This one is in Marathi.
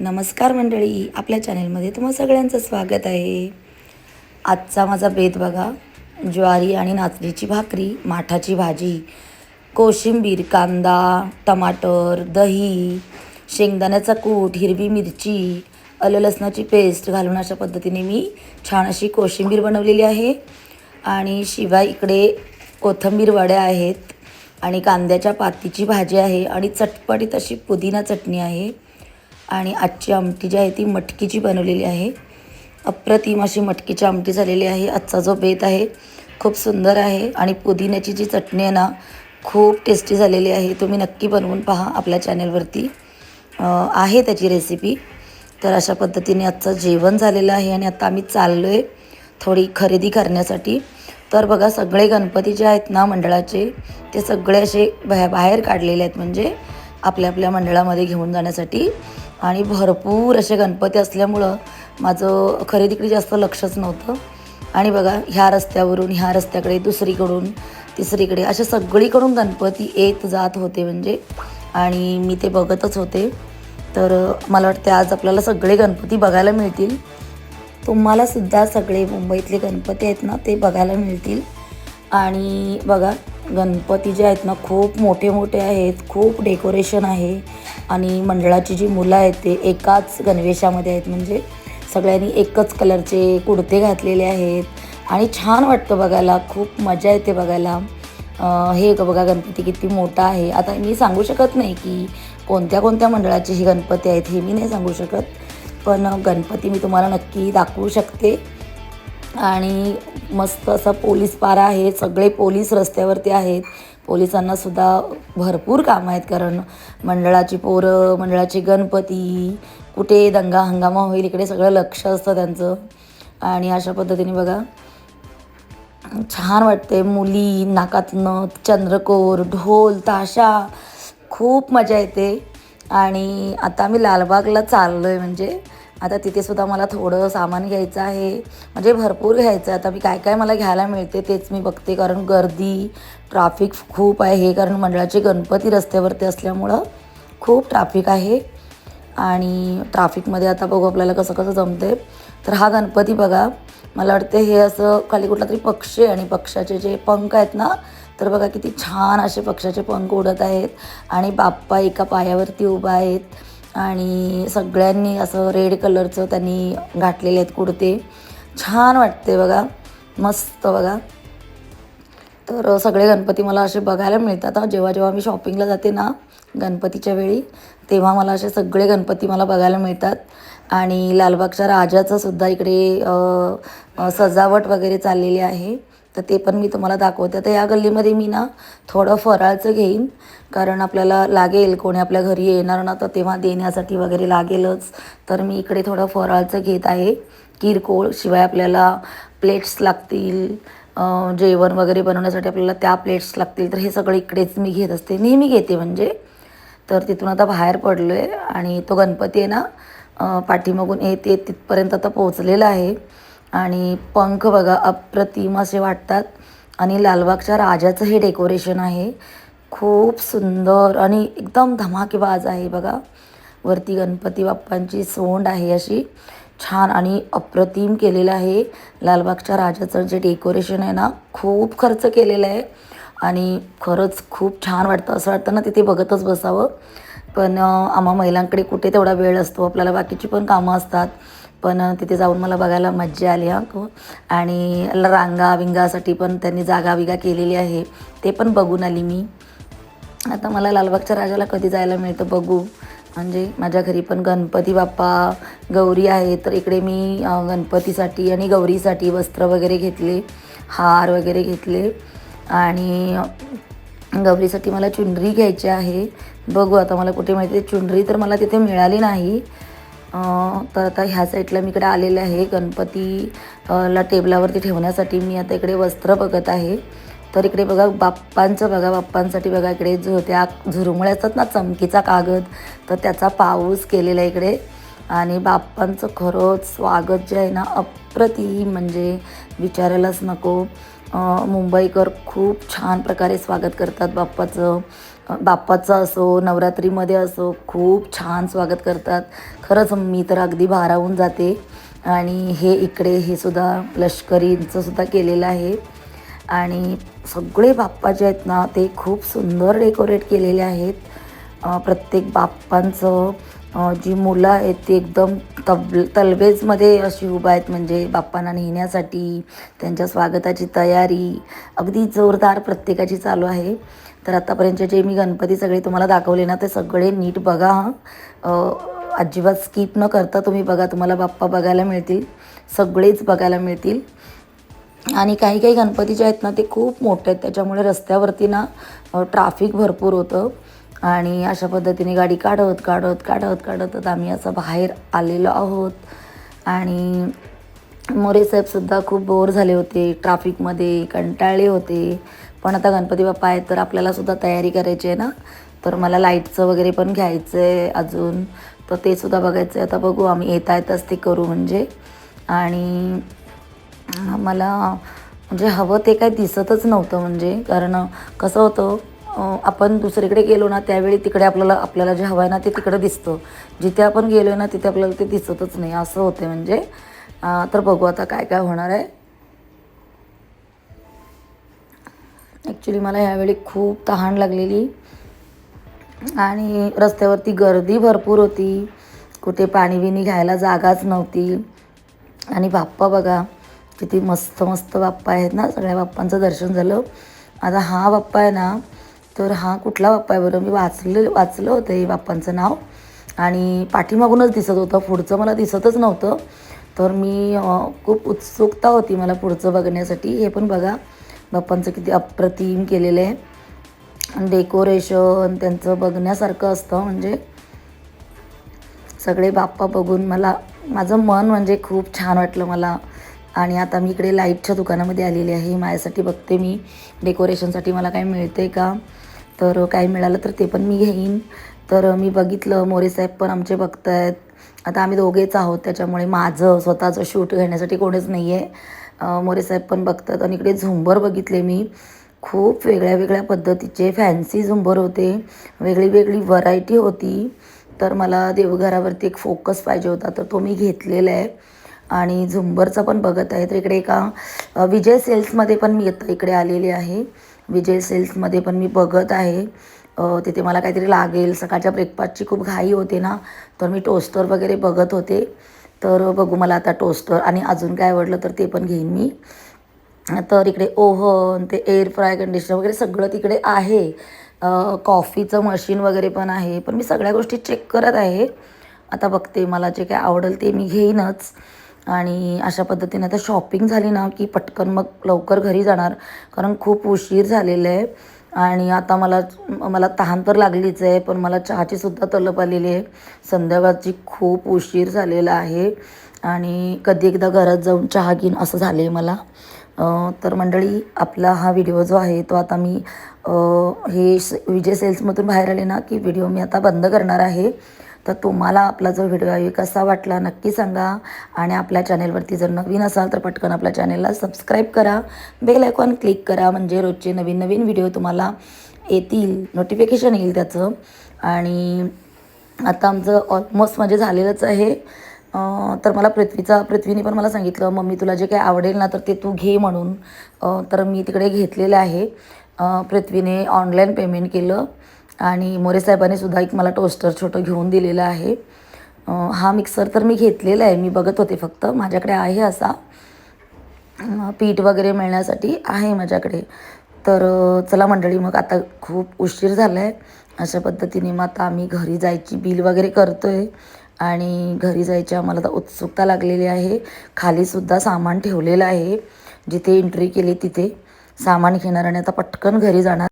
नमस्कार मंडळी आपल्या चॅनेलमध्ये तुम्हा सगळ्यांचं स्वागत आहे. आजचा माझा बेत बघा ज्वारी आणि नाचणीची भाकरी माठाची भाजी कोशिंबीर कांदा टमाटर दही शेंगदाण्याचा कूट हिरवी मिरची आलं लसणाची पेस्ट घालून अशा पद्धतीने मी छान अशी कोशिंबीर बनवलेली आहे. आणि शिवाय इकडे कोथिंबीर वड्या आहेत आणि कांद्याच्या पातीची भाजी आहे आणि चटपटीत अशी पुदिना चटणी आहे. आणि आजची आमटी जी आहे ती मटकीची बनवलेली आहे. अप्रतिम अशी मटकीची आमटी झालेली आहे. आजचा जो बेत आहे खूप सुंदर आहे आणि पुदिन्याची जी चटणी आहे ना खूप टेस्टी झालेली आहे. तुम्ही नक्की बनवून पहा आपल्या चॅनलवरती आहे त्याची रेसिपी तर अशा पद्धतीने आजचं जेवण झालेलं आहे आणि आता आम्ही चाललो आहे थोडी खरेदी करण्यासाठी. तर बघा सगळे गणपती जे आहेत ना मंडळाचे ते सगळे असे बाहेर काढलेले आहेत. म्हणजे आपल्या आपल्या मंडळामध्ये घेऊन जाण्यासाठी. आणि भरपूर असे गणपती असल्यामुळं माझं खरेदीकडे जास्त लक्षच नव्हतं. आणि बघा ह्या रस्त्यावरून ह्या रस्त्याकडे दुसरीकडून तिसरीकडे अशा सगळीकडून गणपती येत जात होते म्हणजे. आणि मी ते बघतच होते. तर मला वाटते आज आपल्याला सगळे गणपती बघायला मिळतील. तुम्हाला सुद्धा सगळे मुंबईतले गणपती आहेत ना ते बघायला मिळतील. आणि बघा गणपती जे आहेत ना खूप मोठे मोठे आहेत खूप डेकोरेशन आहे. आणि मंडळाची जी मुलं आहेत ते एकाच गणवेशामध्ये आहेत. म्हणजे सगळ्यांनी एकच कलरचे कुडते घातलेले आहेत. आणि छान वाटतं बघायला. खूप मजा येते बघायला. हे बघा गणपती किती मोठा आहे. आता मी सांगू शकत नाही की कोणत्या कोणत्या मंडळाचे ही गणपती आहेत हे मी नाही सांगू शकत. पण गणपती मी तुम्हाला नक्की दाखवू शकते. आणि मस्त असा पोलीस पारा आहे. सगळे पोलीस रस्त्यावरती आहेत. पोलिसांना सुद्धा भरपूर कामं आहेत कारण मंडळाची पोरं मंडळाचे गणपती कुठे दंगा हंगामा होईल इकडे सगळं लक्ष असतं त्यांचं. आणि अशा पद्धतीने बघा छान वाटते मुली नाकातनं चंद्रकोर ढोल ताशा खूप मजा येते. आणि आता मी लालबागला चाललो आहे म्हणजे आता तिथे सुद्धा मला थोडं सामान घ्यायचं आहे. म्हणजे भरपूर घ्यायचं आहे. आता मी काय काय मला घ्यायला मिळते तेच मी बघते. कारण गर्दी ट्राफिक खूप आहे. हे कारण मंडळाचे गणपती रस्त्यावरती असल्यामुळं खूप ट्राफिक आहे. आणि ट्राफिकमध्ये आता बघू आपल्याला कसं कसं जमते तर हा गणपती बघा. मला वाटते हे असं खाली कुठला तरी पक्षी आहे आणि पक्षाचे जे पंख आहेत ना तर बघा किती छान असे पक्षाचे पंख उडत आहेत. आणि बाप्पा एका पायावरती उभा आहेत. आणि सगळ्यांनी असं रेड कलरचं त्यांनी घातलेले आहेत कुडते. छान वाटते बघा. मस्त बघा. तर सगळे गणपती मला असे बघायला मिळतात. जेव्हा जेव्हा मी शॉपिंगला जाते ना गणपतीच्या वेळी तेव्हा मला असे सगळे गणपती मला बघायला मिळतात. आणि लालबागच्या राजाचं सुद्धा इकडे सजावट वगैरे चाललेली आहे. तर ते पण मी तुम्हाला दाखवते. तर या गल्लीमध्ये मी ना थोडं फराळचं घेईन. कारण आपल्याला लागेल कोणी आपल्या घरी येणार ना तर तेव्हा देण्यासाठी वगैरे लागेलच. तर मी इकडे थोडं फराळचं घेत आहे. किरकोळ शिवाय आपल्याला प्लेट्स लागतील जेवण वगैरे बनवण्यासाठी आपल्याला त्या प्लेट्स लागतील. तर हे सगळं इकडेच मी घेत असते. नेहमी घेते म्हणजे. तर तिथून आता बाहेर पडलो आहे आणि तो गणपती आहे ना पाठीमागून येत येत तिथपर्यंत आता पोहोचलेला आहे. आणि पंख बघा अप्रतिम असे वाटतात. आणि लालबागच्या राजाचं हे डेकोरेशन आहे. खूप सुंदर आणि एकदम धमाकेबाज आहे बघा. वरती गणपती बाप्पांची सोंड आहे अशी. छान आणि अप्रतिम केलेलं आहे. लालबागच्या राजाचं जे डेकोरेशन आहे ना खूप खर्च केलेला आहे. आणि खरंच खूप छान वाटतं. असं वाटतं ना तिथे बघतच बसावं. पण आम्हा महिलांकडे कुठे तेवढा वेळ असतो. आपल्याला बाकीची पण कामं असतात. पण तिथे जाऊन मला बघायला मज्जा आली हा खूप आणि रांगा विंगासाठी पण त्यांनी जागा विगा केलेली आहे. ते पण बघून आली मी. आता मला लालबागच्या राजाला कधी जायला मिळतं बघू. म्हणजे माझ्या घरी पण गणपती बाप्पा गौरी आहे तर इकडे मी गणपतीसाठी आणि गौरीसाठी वस्त्र वगैरे घेतले हार वगैरे घेतले. आणि गौरीसाठी मला चुनरी घ्यायची आहे. बघू आता मला कुठे मिळते. चुनरी तर मला तिथे मिळाली नाही. तर आता ह्या साईडला मी इकडे आलेले आहे गणपती ला टेबलावरती ठेवण्यासाठी. मी आता इकडे वस्त्र बघत आहे. तर इकडे बघा बाप्पांचं बघा बाप्पांसाठी बघा इकडे जो त्या झुरमुळे असतात ना चमकीचा कागद. तर त्याचा पाऊस केलेला आहे इकडे. आणि बाप्पांचं खरंच स्वागत जे आहे ना अप्रतिम. म्हणजे विचारायलाच नको. मुंबईकर खूप छान प्रकारे स्वागत करतात बाप्पाचं. बाप्पाचं असो नवरात्रीमध्ये असो खूप छान स्वागत करतात. खरंच मी तर अगदी भारावून जाते. आणि हे इकडे हे सुद्धा लष्करींचं सुद्धा केलेलं आहे. आणि सगळे बाप्पा जे आहेत ना ते खूप सुंदर डेकोरेट केलेले आहेत. प्रत्येक बाप्पांचं जी मुलं आहेत ती एकदम तब तलबेजमध्ये अशी उभा आहेत. म्हणजे बाप्पांना नेण्यासाठी त्यांच्या स्वागताची तयारी अगदी जोरदार प्रत्येकाची चालू आहे. तर आत्तापर्यंतचे जे मी गणपती सगळे तुम्हाला दाखवले ना ते सगळे नीट बघा अजिबात स्किप न करता तुम्ही बघा तुम्हाला बाप्पा बघायला मिळतील सगळेच बघायला मिळतील. आणि काही काही गणपती जे आहेत ना ते खूप मोठे आहेत. त्याच्यामुळे रस्त्यावरती ना ट्राफिक भरपूर होतं. आणि अशा पद्धतीने गाडी काढत काढत काढत काढत आम्ही असं बाहेर आलेलो आहोत. आणि मोरे साहेबसुद्धा खूप बोर झाले होते ट्राफिकमध्ये कंटाळले होते. पण आता गणपती बाप्पा आहेत तर आपल्यालासुद्धा तयारी करायची आहे ना? तर मला लाईटचं वगैरे पण घ्यायचं आहे अजून. तर ते सुद्धा बघायचं आहे. आता बघू आम्ही येता येताच ते करू म्हणजे. आणि मला म्हणजे हवं ते काय दिसतच नव्हतं म्हणजे. कारण कसं होतं आपण दुसरीकडे गेलो ना त्यावेळी तिकडे आपल्याला आपल्याला जे हवं आहे ना ते तिकडे दिसतं. जिथे आपण गेलो ना तिथे आपल्याला ते दिसतच नाही. असं होते म्हणजे. तर बघू आता काय काय होणार आहे. ॲक्च्युली मला यावेळी खूप तहान लागलेली. आणि रस्त्यावरती गर्दी भरपूर होती. कुठे पाणी बिणी घ्यायला जागाच नव्हती. आणि बाप्पा बघा किती मस्त मस्त बाप्पा आहेत ना. सगळ्या बाप्पांचं दर्शन झालं. आता हा बाप्पा आहे ना तर हा कुठला बाप्पा आहे बरं? मी वाचले वाचलं होतं हे बाप्पांचं नाव. आणि पाठीमागूनच दिसत होतं. पुढचं मला दिसतच नव्हतं. तर मी खूप उत्सुकता होती मला पुढचं बघण्यासाठी. हे पण बघा बाप्पांचं किती अप्रतिम केलेलं आहे. डेकोरेशन त्यांचं बघण्यासारखं असतं. म्हणजे सगळे बाप्पा बघून मला माझं मन म्हणजे खूप छान वाटलं मला. आणि आता मी इकडे लाईटच्या दुकानामध्ये आलेली आहे. माझ्यासाठी बघते मी. डेकोरेशनसाठी मला काय मिळते का? तर काय मिळालं तर ते पण मी घेईन. तर मी बघितलं. मोरे साहेब पण आमचे बघत आहेत आता आम्ही दोघेच आहोत त्याच्यामुळे माझं स्वतःचं शूट घेण्यासाठी कोणीच नाही आहे मोरे साहेब पण बघतात आणि इकडे झुंबर बघितले मी. खूप वेगळ्या वेगळ्या पद्धतीचे फॅन्सी झुंबर होते. वेगळी वेगळी व्हरायटी होती. तर मला देवघरावरती एक फोकस पाहिजे होता तर तो मी घेतलेला आहे. आणि झुंबरचा पण बघत आहे. तर इकडे एका विजय सेल्समध्ये पण मी आता इकडे आलेली आहे. विजय सेल्समध्ये पण मी बघत आहे. तिथे मला काहीतरी लागेल. सकाळच्या ब्रेकफास्टची खूप घाई होते ना तर मी टोस्टर वगैरे बघत होते. तर बघू मला आता टोस्टर आणि अजून काय आवडलं तर ते पण घेईन मी. तर इकडे ओव्हन ते एअर फ्राय कंडिशनर वगैरे सगळं तिकडे आहे. कॉफीचं मशीन वगैरे पण आहे. पण मी सगळ्या गोष्टी चेक करत आहे. आता बघते मला जे काय आवडेल ते मी घेईनच. आणि अशा पद्धतीने आता शॉपिंग झाली ना की पटकन मग लवकर घरी जाणार. कारण खूप उशीर झालेला आहे. आणि आता मला मला तहान तर लागलीच आहे पण मला चहाचीसुद्धा तलप आलेली आहे. संध्याकाळची खूप उशीर झालेला आहे आणि कधी एकदा घरात जाऊन चहा घेईन असं झालं आहे मला तर मंडळी आपला हा व्हिडिओ जो आहे तो आता मी हे विजय सेल्समधून बाहेर आले ना की व्हिडिओ मी आता बंद करणार आहे. तर तुम्हाला आपला जो व्हिडिओ आहे कसा वाटला नक्की सांगा. आणि आपल्या चॅनेलवरती जर नवीन असाल तर पटकन आपल्या चॅनेलला सबस्क्राईब करा. बेल आयकॉन क्लिक करा म्हणजे रोजचे नवीन नवीन व्हिडिओ तुम्हाला येतील नोटिफिकेशन येईल त्याचं. आणि आता आमचं ऑलमोस्ट म्हणजे झालेलंच आहे. तर मला पृथ्वीचा पृथ्वीने पण मला सांगितलं मम्मी तुला जे काही आवडेल ना तर ते तू घे म्हणून. तर मी तिकडे घेतलेलं आहे. पृथ्वीने ऑनलाईन पेमेंट केलं. आणि मोरे साहेबांनी सुद्धा एक मला टोस्टर छोटं घेऊन दिलेलं आहे. हा मिक्सर तर मी घेतलेला आहे. मी बघत होते फक्त. माझ्याकडे आहे असा. पीठ वगैरे मिळण्यासाठी आहे माझ्याकडे. तर चला मंडळी मग आता खूप उशीर झाला आहे अशा पद्धतीने मग आता आम्ही घरी जायची बिल वगैरे करतो आहे आणि घरी जायची आम्हाला तर उत्सुकता लागलेली आहे. खालीसुद्धा सामान ठेवलेलं आहे. जिथे एंट्री केली तिथे सामान घेणार आणि आता पटकन घरी जाणार.